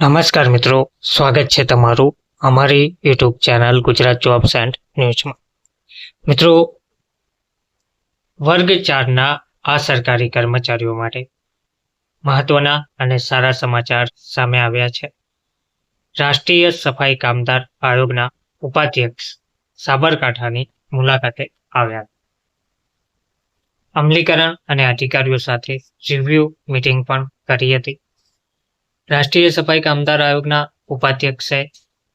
નમસ્કાર મિત્રો, સ્વાગત છે તમારું અમારી YouTube channel Gujarat jobs and ન્યૂઝમાં મિત્રો, વર્ગ ચારના આ સરકારી કર્મચારીઓ માટે મહત્વના અને સારા સમાચાર સામે આવ્યા છે. રાષ્ટ્રીય સફાઈ કામદાર આયોગના ઉપાધ્યક્ષ સાબરકાંઠાની મુલાકાતે આવ્યા. અમલીકરણ અને અધિકારીઓ સાથે રિવ્યુ મીટિંગ પણ કરી હતી. રાષ્ટ્રીય સફાઈ કામદાર આયોગના ઉપાધ્યક્ષે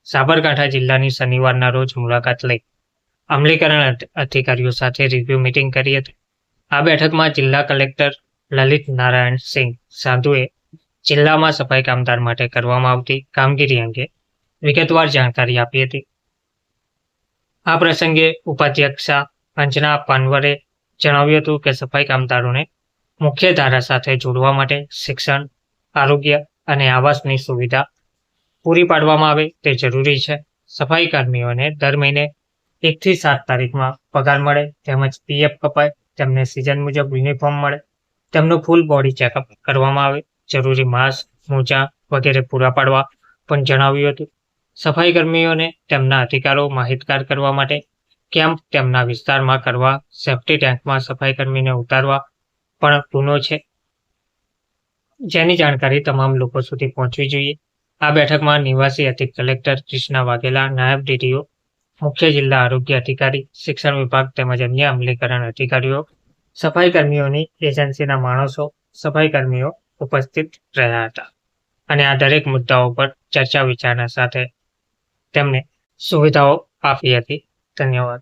સાબરકાંઠા જિલ્લાની શનિવારના રોજ મુલાકાત લઈ અમલીકરણ અધિકારીઓ સાથે રિવ્યુ મીટિંગ કરી હતી. આ બેઠકમાં જિલ્લા કલેક્ટર લલિત નારાયણ સિંહ સાંધુએ જિલ્લામાં સફાઈ કામદાર માટે કરવામાં આવતી કામગીરી અંગે વિગતવાર જાણકારી આપી હતી. આ પ્રસંગે ઉપાધ્યક્ષા અંજના પાનવરે જણાવ્યું હતું કે સફાઈ કામદારોને મુખ્ય ધારા સાથે જોડવા માટે શિક્ષણ, આરોગ્ય અને આવાસની સુવિધા પૂરી પાડવામાં આવે તે જરૂરી છે. સફાઈ કર્મીઓને દર મહિને એકથી સાત તારીખમાં પગાર મળે, તેમજ પીએફ કપાય, તેમને સિઝન મુજબ યુનિફોર્મ મળે, તેમનું ફૂલ બોડી ચેકઅપ કરવામાં આવે. જરૂરી માસ્ક મોજા વગેરે પૂરા પાડવા પણ જણાવ્યું હતું. સફાઈ કર્મીઓને તેમના અધિકારો માહિતગાર કરવા માટે કેમ્પ તેમના વિસ્તારમાં કરવા સેફ્ટી ટેન્કમાં સફાઈ કર્મીને ઉતારવા પણ ગુનો છે. જેની જાણકારી તમામ લોકો સુધી પહોંચવી જોઈએ. આ બેઠકમાં નિવાસી અધિક કલેક્ટર કૃષ્ણા વાઘેલા, નાયબ ડીડીઓ, મુખ્ય જિલ્લા આરોગ્ય અધિકારી, શિક્ષણ વિભાગ તેમજ અન્ય અમલીકરણ અધિકારીઓ સફાઈ કર્મીઓની એજન્સીના માણસો સફાઈ કર્મીઓ ઉપસ્થિત રહ્યા હતા. અને આ દરેક મુદ્દાઓ પર ચર્ચા વિચારણા સાથે તેમને સુવિધાઓ આપી હતી. ધન્યવાદ.